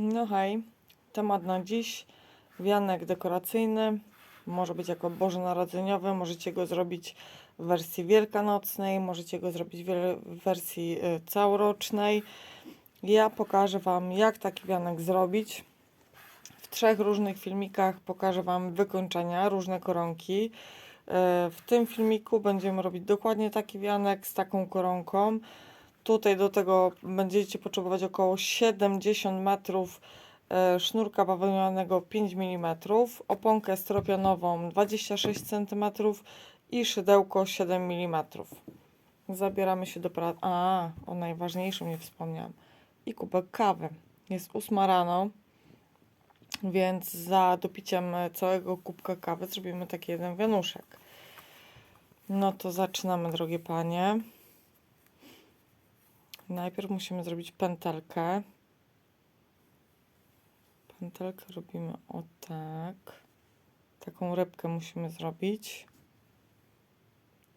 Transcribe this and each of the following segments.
No hej, temat na dziś. Wianek dekoracyjny. Może być jako bożonarodzeniowy, możecie go zrobić w wersji wielkanocnej, możecie go zrobić w wersji y, całorocznej. Ja pokażę Wam, jak taki wianek zrobić. W trzech różnych filmikach pokażę Wam wykończenia, różne koronki. Y, W tym filmiku będziemy robić dokładnie taki wianek z taką koronką. Tutaj do tego będziecie potrzebować około 70 metrów e, sznurka bawełnianego 5 mm, oponkę stropionową 26 cm i szydełko 7 mm. Zabieramy się do pracy. A, o najważniejszym nie wspomniałam. I kubek kawy. Jest 8 rano, więc za dopiciem całego kubka kawy zrobimy taki jeden wianuszek. No to zaczynamy, drogie panie. Najpierw musimy zrobić pętelkę. Pętelkę robimy o tak. Taką rybkę musimy zrobić.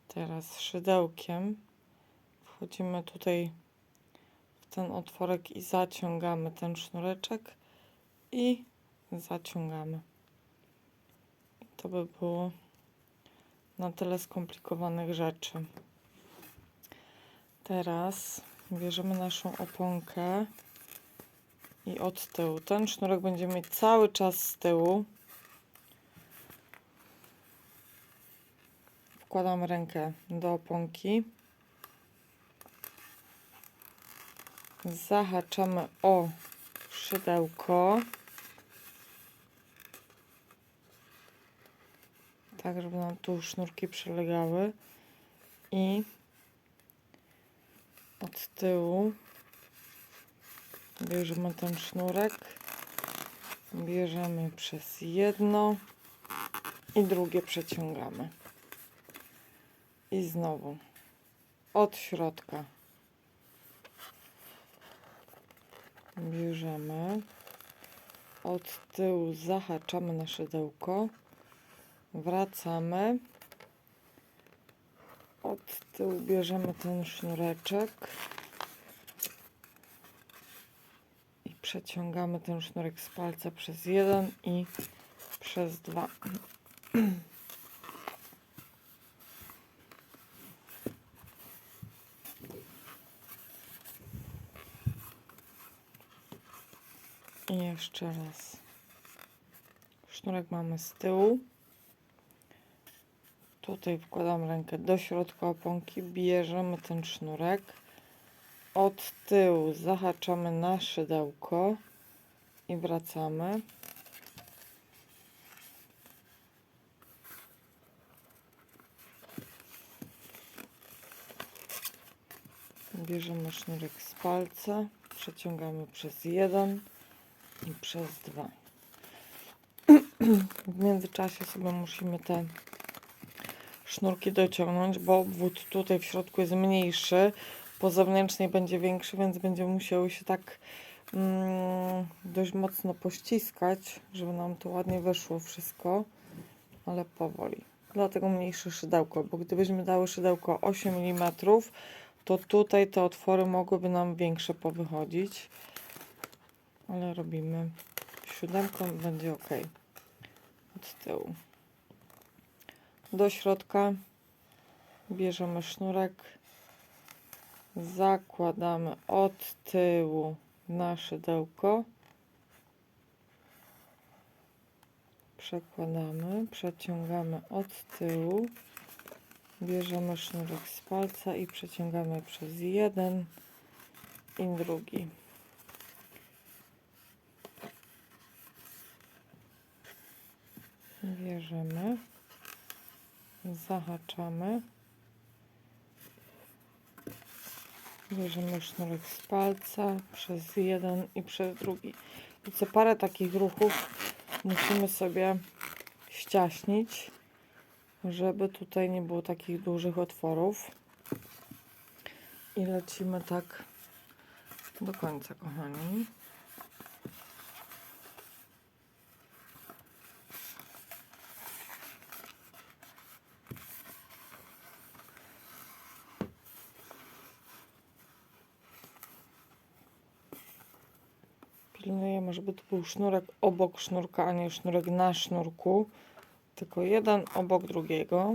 Teraz szydełkiem wchodzimy tutaj w ten otworek i zaciągamy ten sznureczek i zaciągamy. To by było na tyle skomplikowanych rzeczy. Teraz bierzemy naszą oponkę i od tyłu. Ten sznurek będziemy mieć cały czas z tyłu. Wkładamy rękę do oponki. Zahaczamy o szydełko. Tak, żeby nam tu sznurki przylegały. I od tyłu. Bierzemy ten sznurek, bierzemy przez jedno i drugie przeciągamy. I znowu od środka bierzemy, od tyłu zahaczamy na szydełko, wracamy od tyłu bierzemy ten sznureczek i przeciągamy ten sznurek z palca przez jeden i przez dwa. I jeszcze raz. Sznurek mamy z tyłu. Tutaj wkładam rękę do środka oponki, bierzemy ten sznurek. Od tyłu zahaczamy na szydełko i wracamy. Bierzemy sznurek z palca, przeciągamy przez jeden i przez dwa. W międzyczasie sobie musimy te sznurki dociągnąć, bo obwód tutaj w środku jest mniejszy, po zewnętrznej będzie większy, więc będziemy musiały się tak mm, dość mocno pościskać, żeby nam to ładnie wyszło wszystko, ale powoli. Dlatego mniejsze szydełko, bo gdybyśmy dały szydełko 8 mm, to tutaj te otwory mogłyby nam większe powychodzić, ale robimy siódemką, będzie ok. Od tyłu do środka. Bierzemy sznurek. Zakładamy od tyłu na szydełko przekładamy przeciągamy od tyłu. Bierzemy sznurek z palca i przeciągamy przez jeden i drugi. Bierzemy zahaczamy. Bierzemy sznurek z palca przez jeden i przez drugi. I co parę takich ruchów musimy sobie ściaśnić, żeby tutaj nie było takich dużych otworów. I lecimy tak do końca, kochani. Pilnujemy, żeby to był sznurek obok sznurka, a nie sznurek na sznurku. Tylko jeden obok drugiego.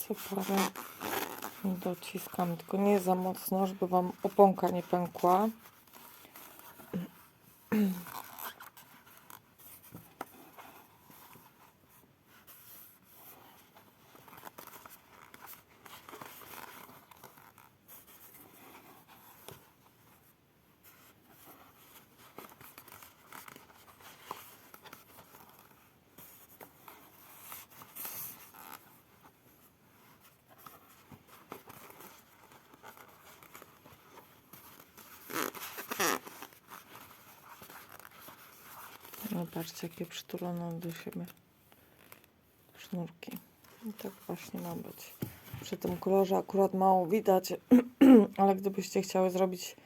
Co parę dociskam, tylko nie za mocno, żeby Wam oponka nie pękła. No patrzcie, jakie przytulone do siebie sznurki. I tak właśnie ma być. Przy tym kolorze akurat mało widać, ale gdybyście chciały zrobić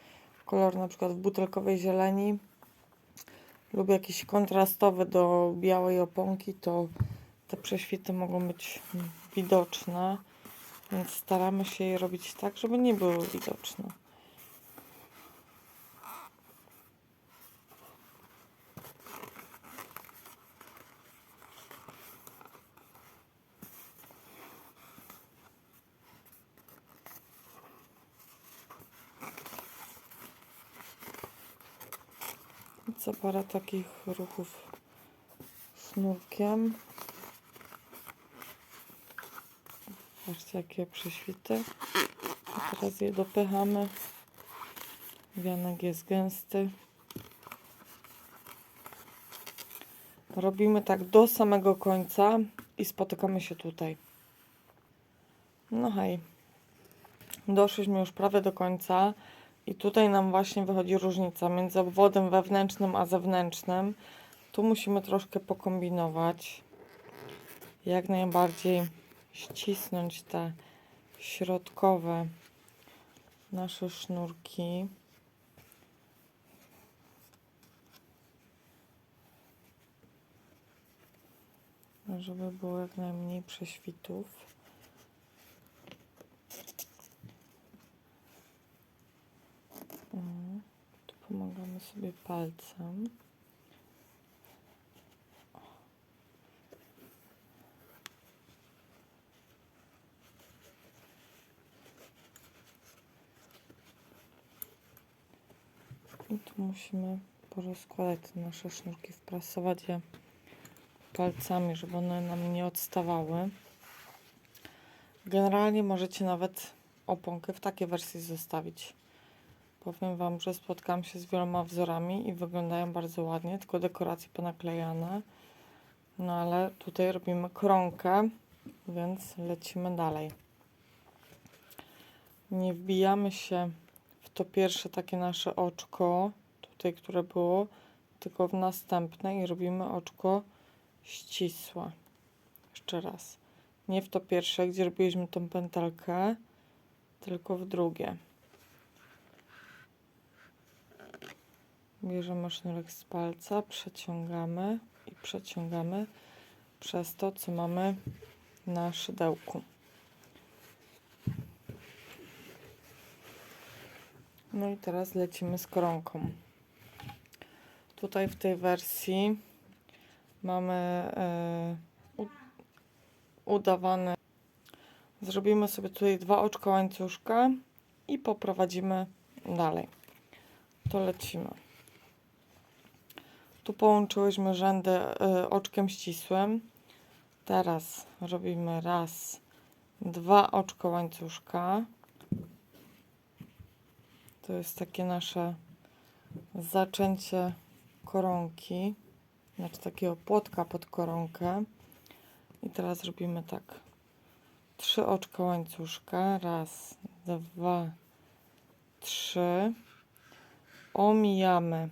kolor na przykład w butelkowej zieleni lub jakiś kontrastowy do białej oponki, to te prześwity mogą być widoczne, więc staramy się je robić tak, żeby nie były widoczne. I co parę takich ruchów sznurkiem. Patrzcie jakie prześwity. I teraz je dopychamy. Wianek jest gęsty. Robimy tak do samego końca i spotykamy się tutaj. No hej. Doszliśmy już prawie do końca. I tutaj nam właśnie wychodzi różnica między obwodem wewnętrznym a zewnętrznym. Tu musimy troszkę pokombinować. Jak najbardziej ścisnąć te środkowe nasze sznurki. Żeby było jak najmniej prześwitów. Tu pomagamy sobie palcem. I tu musimy porozkładać te nasze sznurki, wprasować je palcami, żeby one nam nie odstawały. Generalnie możecie nawet oponkę w takiej wersji zostawić. Powiem Wam, że spotkałam się z wieloma wzorami i wyglądają bardzo ładnie, tylko dekoracje ponaklejane. No ale tutaj robimy koronkę, więc lecimy dalej. Nie wbijamy się w to pierwsze takie nasze oczko, tutaj, które było, tylko w następne i robimy oczko ścisłe. Jeszcze raz. Nie w to pierwsze, gdzie robiliśmy tą pętelkę, tylko w drugie. Bierzemy sznurek z palca, przeciągamy i przeciągamy przez to, co mamy na szydełku. No i teraz lecimy z koronką. Tutaj w tej wersji mamy e, u, udawane. Zrobimy sobie tutaj dwa oczka łańcuszka i poprowadzimy dalej. To lecimy. Tu połączyłyśmy rzędy y, oczkiem ścisłym. Teraz robimy raz, dwa oczko łańcuszka. To jest takie nasze zaczęcie koronki, znaczy takiego płotka pod koronkę. I teraz robimy tak. Trzy oczka łańcuszka. Raz, dwa, trzy. Omijamy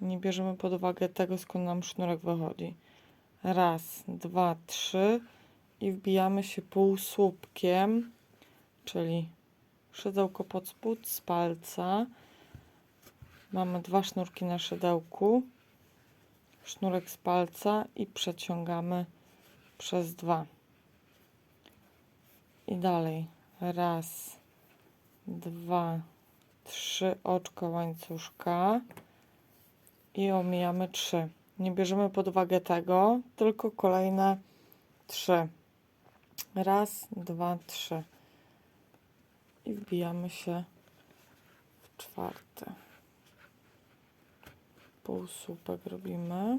nie bierzemy pod uwagę tego, skąd nam sznurek wychodzi. Raz, dwa, trzy i wbijamy się półsłupkiem, czyli szydełko pod spód z palca. Mamy dwa sznurki na szydełku, sznurek z palca i przeciągamy przez dwa. I dalej. Raz, dwa, trzy oczka łańcuszka i omijamy 3. Nie bierzemy pod uwagę tego, tylko kolejne 3. Raz, dwa, trzy. I wbijamy się w czwarte. Półsłupek robimy.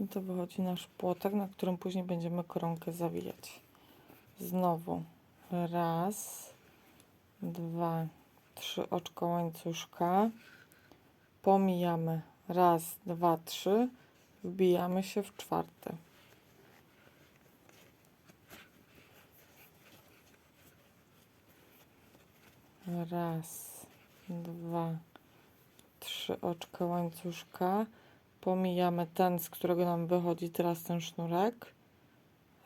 I to wychodzi nasz płotek, na którym później będziemy koronkę zawijać. Znowu raz, dwa, trzy oczko łańcuszka, pomijamy raz, dwa, trzy, wbijamy się w czwarte. Raz, dwa, trzy oczka łańcuszka, pomijamy ten, z którego nam wychodzi teraz ten sznurek.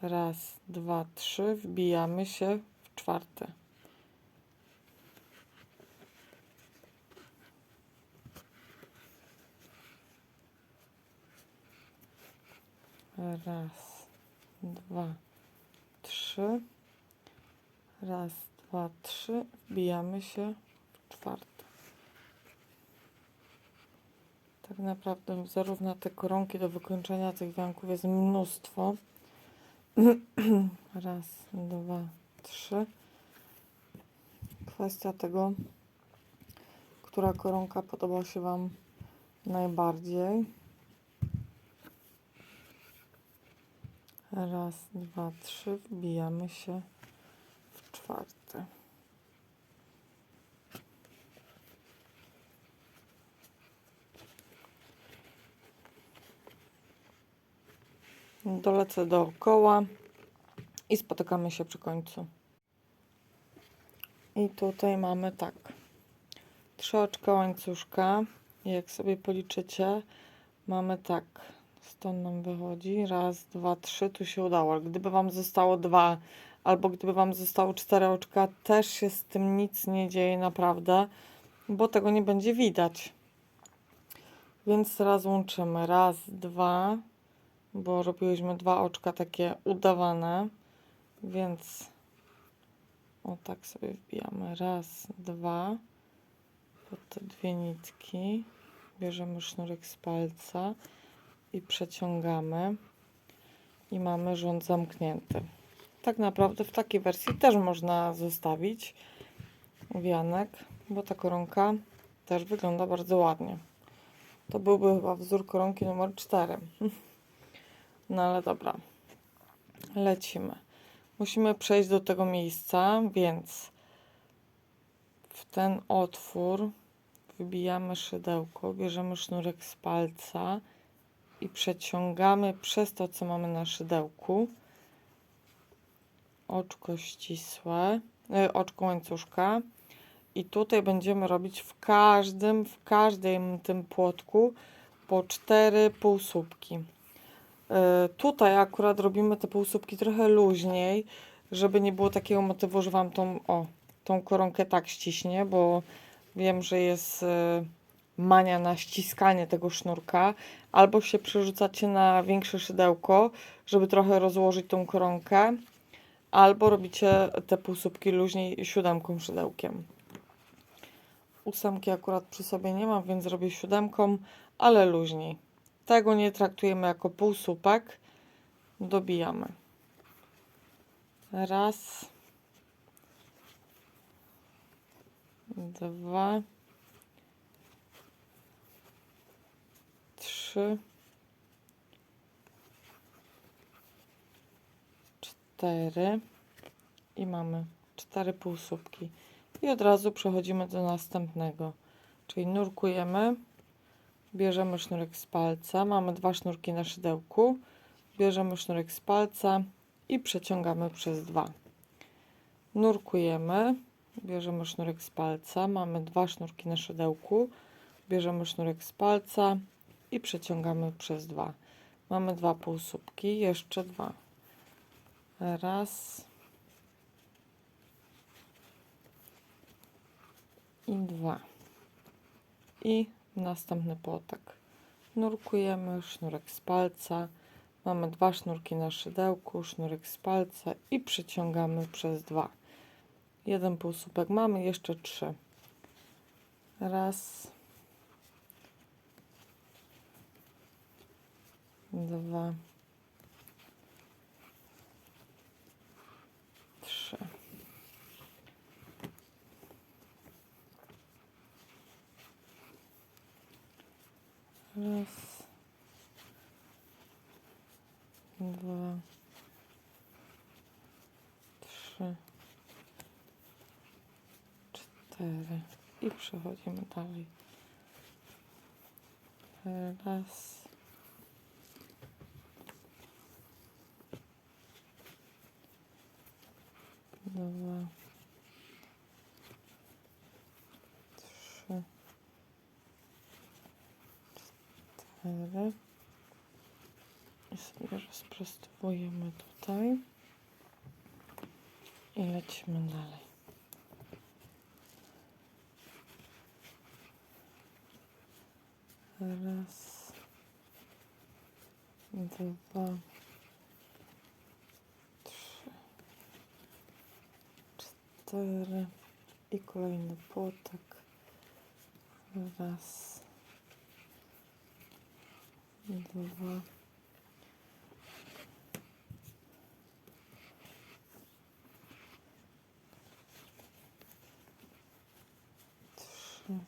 Raz, dwa, trzy, wbijamy się w czwarte. Raz, dwa, trzy. Raz, dwa, trzy. Wbijamy się w czwarte. Tak naprawdę zarówno te koronki do wykończenia tych wianków jest mnóstwo. Raz, dwa, trzy. Kwestia tego, która koronka podoba się Wam najbardziej. Raz, dwa, trzy. Wbijamy się w czwarte. Dolecę dookoła i spotykamy się przy końcu. I tutaj mamy tak. Trzy oczka łańcuszka. Jak sobie policzycie, mamy tak Stąd nam wychodzi. Raz, dwa, trzy. Tu się udało. Gdyby Wam zostało dwa, albo gdyby Wam zostało cztery oczka, też się z tym nic nie dzieje naprawdę, bo tego nie będzie widać. Więc teraz łączymy. Raz, dwa, bo robiłyśmy dwa oczka takie udawane, więc o tak sobie wbijamy. Raz, dwa, pod te dwie nitki. Bierzemy sznurek z palca i przeciągamy i mamy rząd zamknięty. Tak naprawdę w takiej wersji też można zostawić wianek, bo ta koronka też wygląda bardzo ładnie. To byłby chyba wzór koronki numer 4. No ale dobra. Lecimy. Musimy przejść do tego miejsca, więc w ten otwór wybijamy szydełko, bierzemy sznurek z palca i przeciągamy przez to, co mamy na szydełku. Oczko ścisłe, y, oczko łańcuszka. I tutaj będziemy robić w każdym, w każdym tym płotku po cztery półsłupki. Y, Tutaj akurat robimy te półsłupki trochę luźniej, żeby nie było takiego motywu, że Wam tą, o, tą koronkę tak ściśnie, bo wiem, że jest y, mania na ściskanie tego sznurka, albo się przerzucacie na większe szydełko, żeby trochę rozłożyć tą koronkę, albo robicie te półsłupki luźniej siódemką szydełkiem. Ósemki akurat przy sobie nie mam, więc robię siódemką, ale luźniej. Tego nie traktujemy jako półsłupek. Dobijamy. Raz. Dwa. Trzy. Cztery. I mamy cztery półsłupki. I od razu przechodzimy do następnego. Czyli nurkujemy. Bierzemy sznurek z palca. Mamy dwa sznurki na szydełku. Bierzemy sznurek z palca i przeciągamy przez dwa. Nurkujemy. Bierzemy sznurek z palca. Mamy dwa sznurki na szydełku. Bierzemy sznurek z palca i przeciągamy przez dwa. Mamy dwa półsłupki. Jeszcze dwa. Raz. I dwa. I następny płotek. Nurkujemy, sznurek z palca. Mamy dwa sznurki na szydełku, sznurek z palca i przyciągamy przez dwa. Jeden półsłupek mamy, jeszcze trzy. Raz. Dwa. Trzy. Raz. Dwa. Trzy. Cztery. I przechodzimy dalej. Raz. Dwa. Trzy. cztery. I sobie rozprostowujemy tutaj. I lecimy dalej. Raz, dwa, płotek. Raz, dwa, trzy,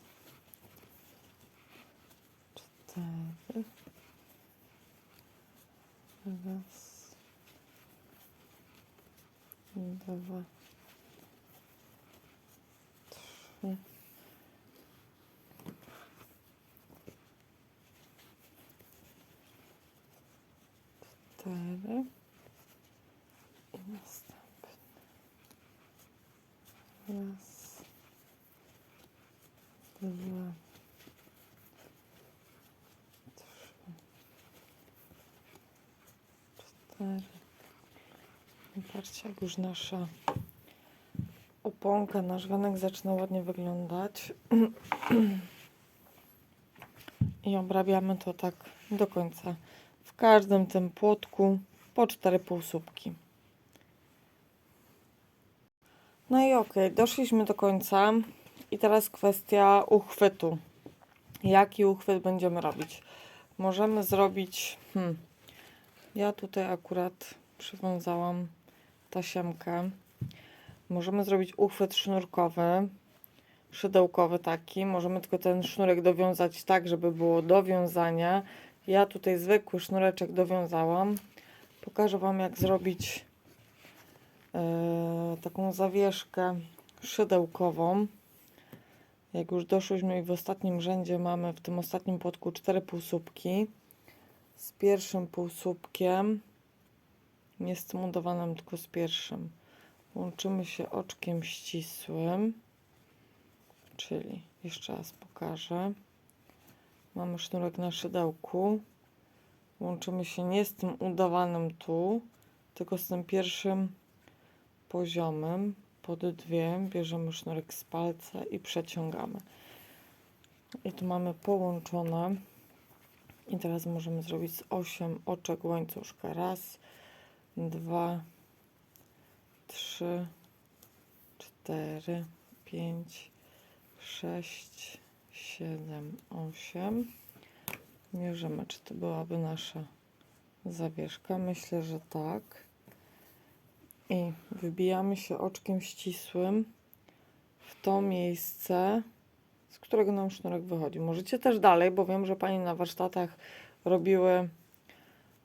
cztery. Raz, dwa, trzy. cztery i następny. Raz, dwa, trzy, cztery. I patrzcie, jak już nasza uponka, nasz ganek zaczyna ładnie wyglądać. I obrabiamy to tak do końca w każdym tym płotku po cztery półsłupki. No i ok, doszliśmy do końca i teraz kwestia uchwytu. Jaki uchwyt będziemy robić? Możemy zrobić, hmm, ja tutaj akurat przywiązałam tasiemkę. Możemy zrobić uchwyt sznurkowy, szydełkowy taki. Możemy tylko ten sznurek dowiązać tak, żeby było do wiązania. Ja tutaj zwykły sznureczek dowiązałam. Pokażę Wam, jak zrobić e, taką zawieszkę szydełkową. Jak już doszłyśmy i w ostatnim rzędzie mamy w tym ostatnim płotku cztery półsłupki. Z pierwszym półsłupkiem, nie z tylko z pierwszym, łączymy się oczkiem ścisłym, czyli jeszcze raz pokażę. Mamy sznurek na szydełku. Łączymy się nie z tym udawanym tu, tylko z tym pierwszym poziomem. Pod dwie bierzemy sznurek z palca i przeciągamy. I tu mamy połączone. I teraz możemy zrobić z 8 oczek łańcuszka. Raz, dwa, trzy, cztery, pięć, sześć, siedem, osiem. Mierzymy, czy to byłaby nasza zawieszka. Myślę, że tak. I wybijamy się oczkiem ścisłym w to miejsce, z którego nam sznurek wychodzi. Możecie też dalej, bo wiem, że pani na warsztatach robiły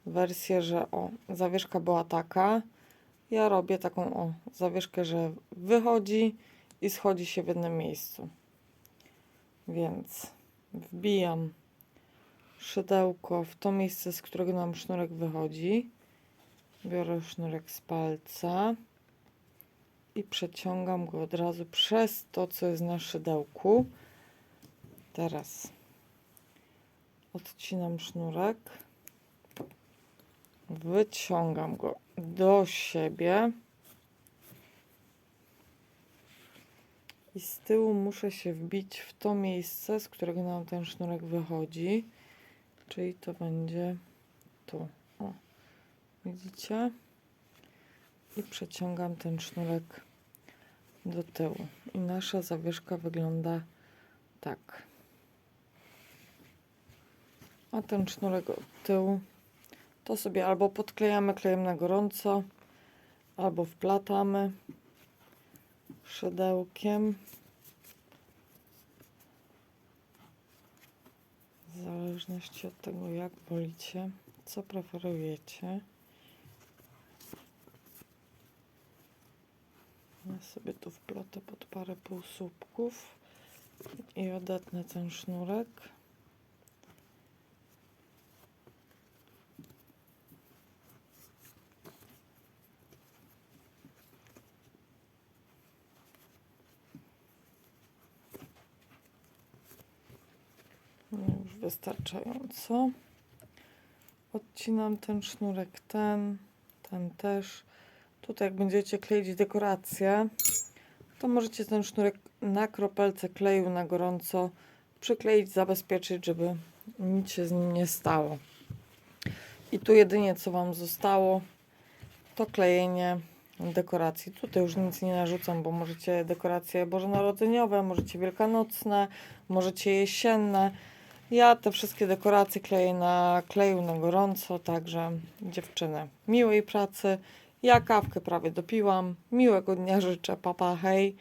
wersję, że o, zawieszka była taka. Ja robię taką o, zawieszkę, że wychodzi i schodzi się w jednym miejscu. Więc wbijam szydełko w to miejsce, z którego nam sznurek wychodzi. Biorę sznurek z palca i przeciągam go od razu przez to, co jest na szydełku. Teraz odcinam sznurek, wyciągam go do siebie i z tyłu muszę się wbić w to miejsce, z którego nam ten sznurek wychodzi, czyli to będzie tu. O. Widzicie? I przeciągam ten sznurek do tyłu. I nasza zawieszka wygląda tak. A ten sznurek od tyłu to sobie albo podklejamy klejem na gorąco, albo wplatamy szydełkiem. W zależności od tego, jak wolicie, co preferujecie. Ja sobie tu wplotę pod parę półsłupków i odetnę ten sznurek. Już wystarczająco. Odcinam ten sznurek, ten, ten też. Tutaj jak będziecie kleić dekoracje, to możecie ten sznurek na kropelce kleju na gorąco przykleić, zabezpieczyć, żeby nic się z nim nie stało. I tu jedynie co Wam zostało, to klejenie dekoracji. Tutaj już nic nie narzucam, bo możecie dekoracje bożonarodzeniowe, możecie wielkanocne, możecie jesienne. Ja te wszystkie dekoracje kleję na kleju na gorąco, także dziewczyny, miłej pracy. Ja kawkę prawie dopiłam. Miłego dnia życzę. Papa, hej.